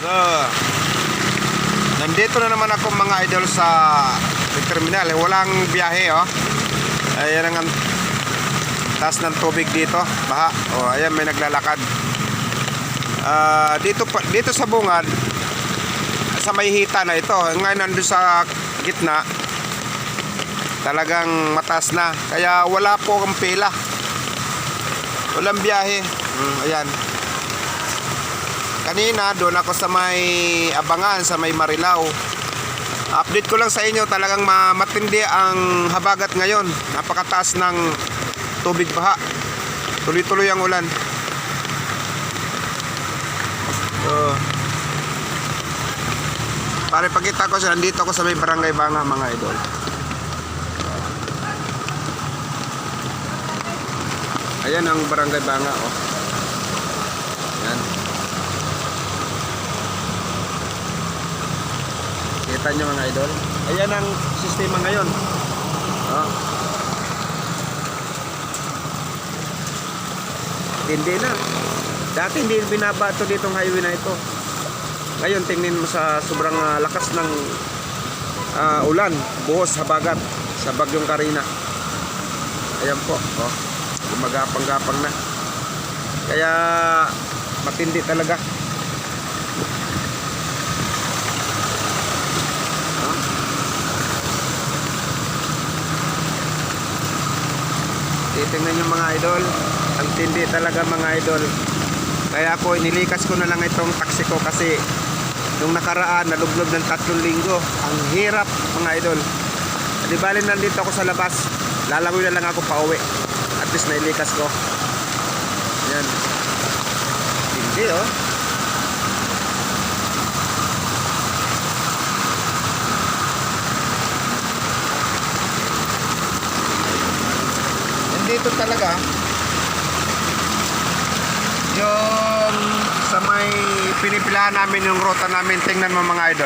So, nandito na naman ako mga idol sa terminal. Eh, Walang biyahe, oh. Ayan ang taas ng tubig dito. Baha. Oh, ayan, may naglalakad. Ah, dito, dito sa bungad, sa may hita na ito. Ngayon nandun sa gitna, talagang mataas na. Kaya wala po ang pila. Walang biyahe. Mm, ayan. Kanina, doon ako sa may Abangan, sa may Marilao. Update ko lang sa inyo, talagang ma- matindi ang habagat ngayon. Napakataas ng tubig baha. Tuloy-tuloy ang ulan. So, pare pakita ko siya, nandito ako sa may barangay Banga mga idol. Ayan ang barangay Banga, oh. Kita nyo mga idol. Ayan ang sistema ngayon. Oh. Hindi na. Dati hindi binaba ito ditong highway na ito. Ngayon tingnin mo sa sobrang ah, lakas ng ah, ulan, buhos habagat sa bagyong Karina. Ayan po, oh. Gumagapang-gapang na. Kaya matindi talaga. Titingnan nyo mga idol. Ang tindi talaga mga idol. Kaya ako inilikas ko na lang itong taxi ko kasi nung nakaraan naluglob ng tatlong linggo. Ang hirap mga idol. Di bali nandito ako sa labas. Lalangoy na lang ako pa uwi. At least nailikas ko. Yan. Hindi oh. Nandito talaga. Yung sa may pinipilahan namin yung ruta namin. Tingnan mo mga idol